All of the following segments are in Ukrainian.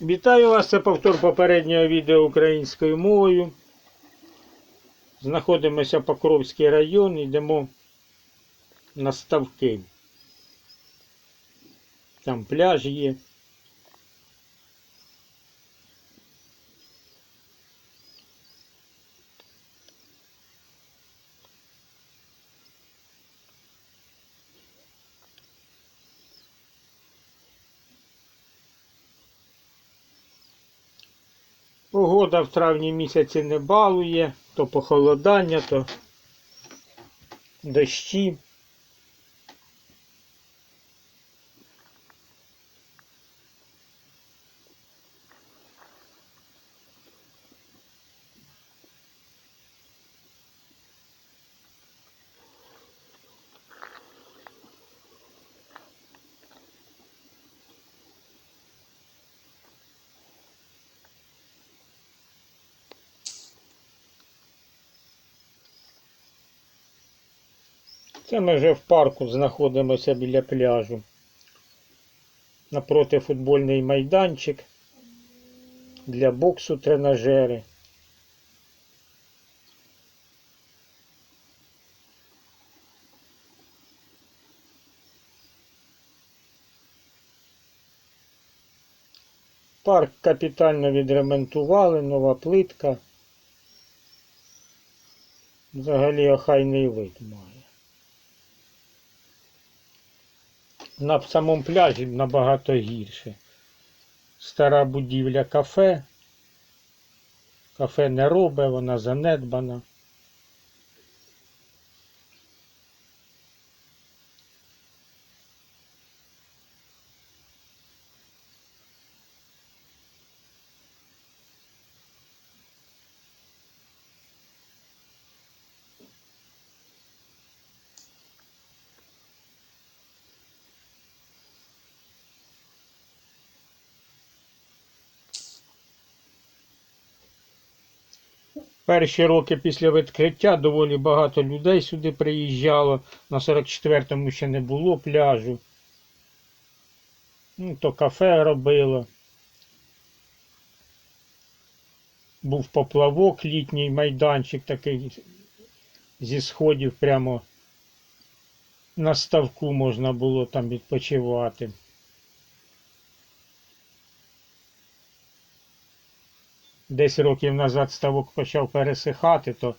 Вітаю вас, це повтор попереднього відео українською мовою. Знаходимося в Покровський район, йдемо на ставки. Там пляж є. Погода в травні місяці не балує, то похолодання, то дощі. Це ми вже в парку знаходимося біля пляжу. Напроти футбольний майданчик для боксу тренажери. Парк капітально відремонтували, нова плитка. Взагалі охайний вид має. На самому пляжі набагато гірше. Стара будівля кафе. Кафе не робить, вона занедбана. Перші роки після відкриття доволі багато людей сюди приїжджало. На 44-му ще не було пляжу. Ну, то кафе робило. Був поплавок, літній майданчик такий зі сходів прямо на ставку можна було там відпочивати. Десь років назад ставок почав пересихати, то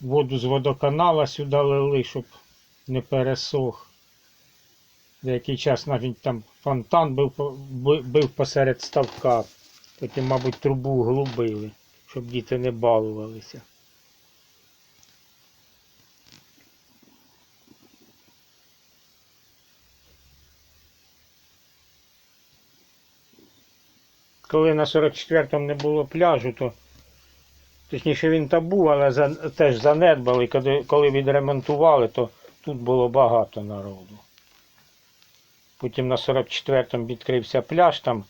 воду з водоканала сюди лили, щоб не пересох. Деякий час навіть там фонтан бив, бив посеред ставка. Потім, мабуть, трубу глубили, щоб діти не балувалися. Коли на 44-му не було пляжу, то точніше він та був, але за, теж занедбали. Коли, коли відремонтували, то тут було багато народу. Потім на 44-му відкрився пляж, там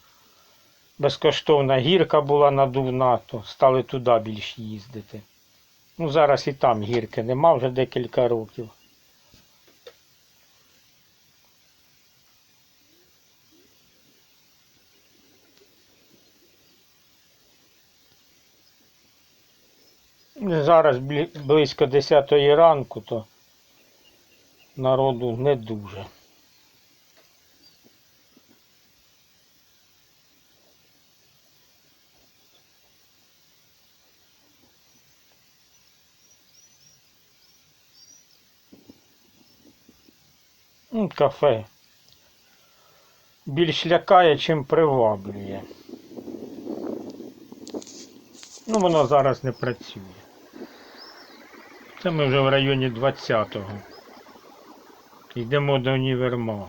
безкоштовна гірка була надувна, то стали туди більш їздити. Ну, зараз і там гірки нема вже декілька років. Зараз близько 10 ранку, то народу не дуже. Ну, Кафе більш лякає, чим приваблює. Ну, воно зараз не працює. Це ми вже в районі 20-го. Йдемо до універмагу.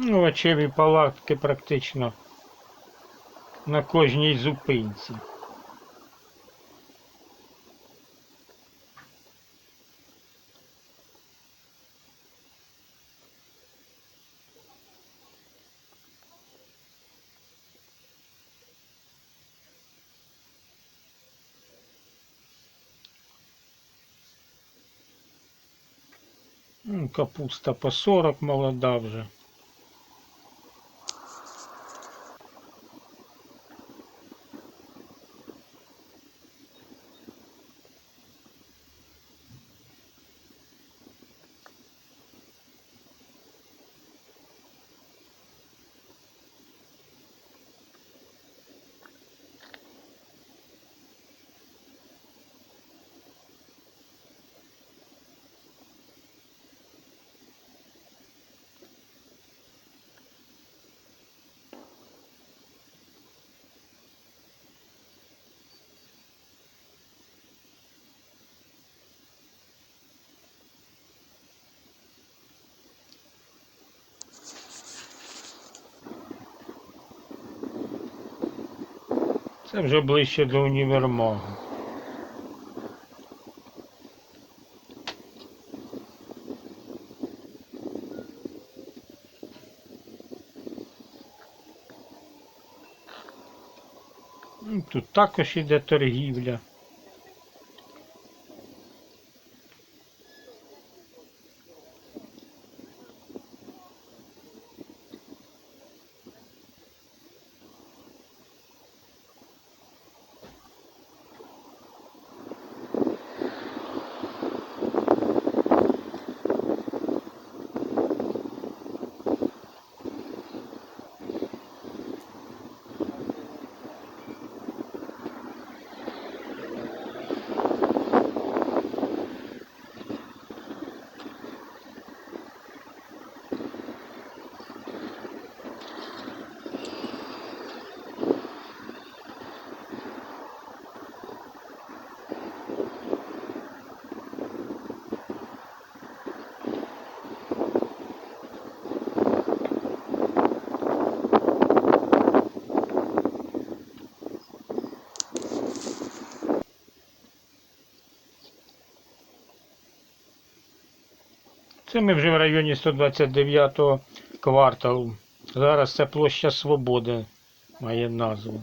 Ну, овочеві палатки практично на кожній зупинці. Ну, Капуста по 40 молода вже. Це вже ближче до універмагу. Ну, Тут також іде торгівля. Це ми вже в районі 129 кварталу. Зараз це площа Свободи має назву.